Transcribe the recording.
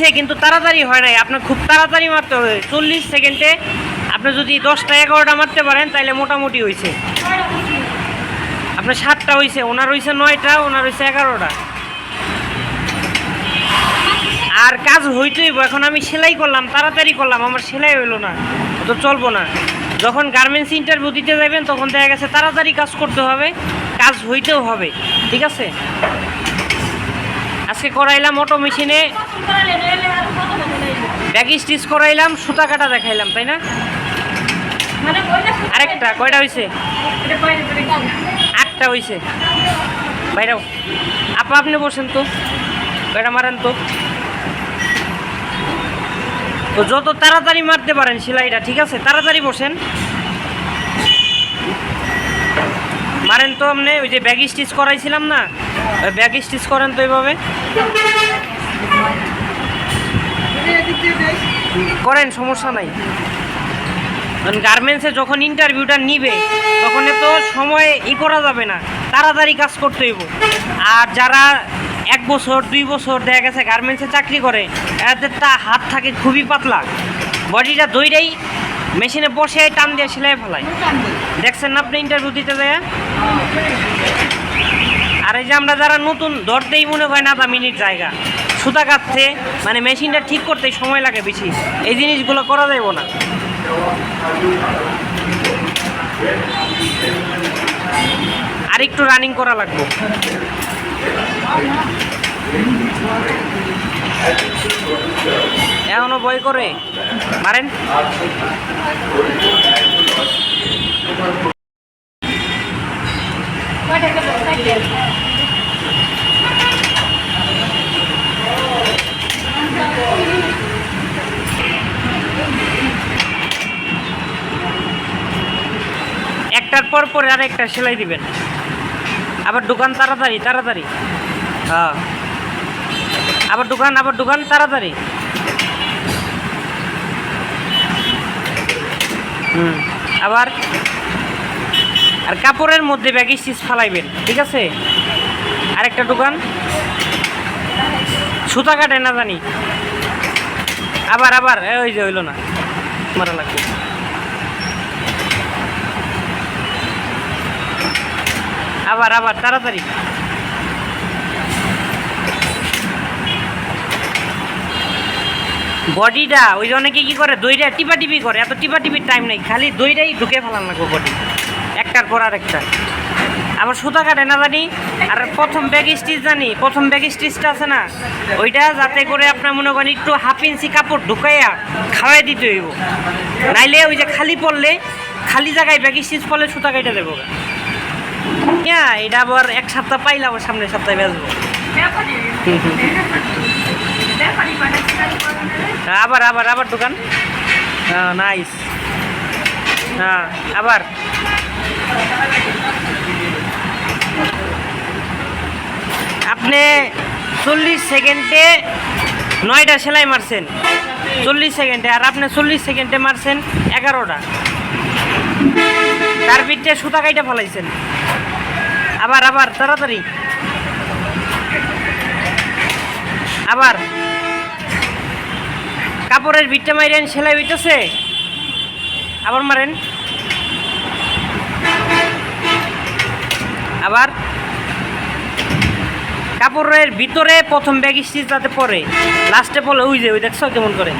সে কিন্তু তাড়াতাড়ি হয় নাই। আপনার খুব তাড়াতাড়ি মারতে হবে। চল্লিশ সেকেন্ডে আপনি যদি দশটা, এগারোটা মারতে পারেন তাহলে মোটামুটি হয়েছে আপনার সাতটা হয়েছে ওনার হয়েছে নয়টা, ওনার হয়েছে এগারোটা। আর কাজ হইতেই এখন আমি সেলাই করলাম, তাড়াতাড়ি করলাম, আমার সেলাই হইল না। তো চলবো না। যখন গার্মেন্টস ইন্টারভিউ দিতে যাবেন তখন দেখা গেছে তাড়াতাড়ি কাজ করতে হবে, কাজ হইতেও হবে। ঠিক আছে? আজকে করাইলাম অটো মেশিনে ব্যাগ স্টিচ করাইলাম, সুতা কাটা দেখাইলাম, তাই না? আরেকটা, কয়টা হয়েছে আটটা হয়েছে বাইরেও, আপা আপনি বসেন তো। কয়টা মারেন তো। তো যত তাড়াতাড়ি মারতে পারেন সেলাইটা, ঠিক আছে? তাড়াতাড়ি বসেন। মারেন তো আপনি, ওই যে ব্যাগ স্টিচ করাইছিলাম না ব্যাগ স্টিচ করেন তো এইভাবে। করেন, সমস্যা নাই। কারণ গার্মেন্টসে যখন ইন্টারভিউটা নিবে, তখন তো সময় ই করা যাবে না। তাড়াতাড়ি কাজ করতে হইব। আর যারা এক বছর, দুই বছর দেখা গেছে গার্মেন্টসে চাকরি করে, এদের তা হাত থাকে খুবই পাতলা। বডিটা দইটাই মেশিনে বসে টান দিয়ে সেলাই ফেলায়। দেখছেন না আপনি ইন্টারভিউ দিতে যায় আর এই যে আমরা যারা নতুন ধরতেই মনে হয় না তা মিনিট জায়গা। সুতা কাটতে মানে মেশিনটা ঠিক করতে সময় লাগে বেশি। এই জিনিসগুলো করা যাইব না। আর একটু রানিং করা লাগবে। এখনও বই করে? মারেন। একটার পর পরে আর একটা সেলাই দিবেন। আবার দোকান তাড়াতাড়ি তাড়াতাড়ি। হ্যাঁ। আবার দোকান আবার দোকান, তাড়াতাড়ি। হুম। আবার আর কাপড়ের মধ্যে ব্যাগ স্টিচ ফালাইবেন, ঠিক আছে? আরেকটা দোকান। সুতা কাটে না জানি। আবার আবার ওই যে হইল না। মারা লাগবে। আবার আবার, তাড়াতাড়ি। বডিটা, ওই যে অনেকে কি করে, দইটা টিপা টিপি করে, এত টিপা টিপির টাইম নেই, খালি দইটাই ঢুকে ফেলান লাগবে বডি। একটার পর আর একটা আবার সুতা কাটে না জানি, আর প্রথম ব্যাগ স্টিচ জানি, প্রথম ব্যাগ স্টিচটা আছে না, ওইটা যাতে করে আপনার মনে করেন একটু হাফ ইঞ্চি কাপড় ঢুকাইয়া খাওয়াই দিতে হইব। নাইলে ওই যে খালি পড়লে, খালি জায়গায় ব্যাগ স্টিচ পড়লে সুতা কাইটা দেবো হ্যাঁ এটা আবার এক সপ্তাহ পাইলে আবার সামনের সপ্তাহে বেচবো। আবার আবার আবার দোকান? হ্যাঁ নাইস হ্যাঁ আবার। আপনি চল্লিশ সেকেন্ডে নয়টা সেলাই মারছেন। চল্লিশ সেকেন্ডে, আর আপনি চল্লিশ সেকেন্ডে মারছেন এগারোটা। তার পিঠে সুতা কাইটা ফেলাইছেন। আবার আবার, তাড়াতাড়ি। আবার। কাপড়ের ভিটটা মাইরেন, সেলাই হইতেছে। আবার মারেন। আবার কাপড়ের ভিতরে প্রথম ব্যাগ স্টিচ যাতে পরে লাস্টে পড়লে, ওই যে, ওই দেখছ কেমন করে?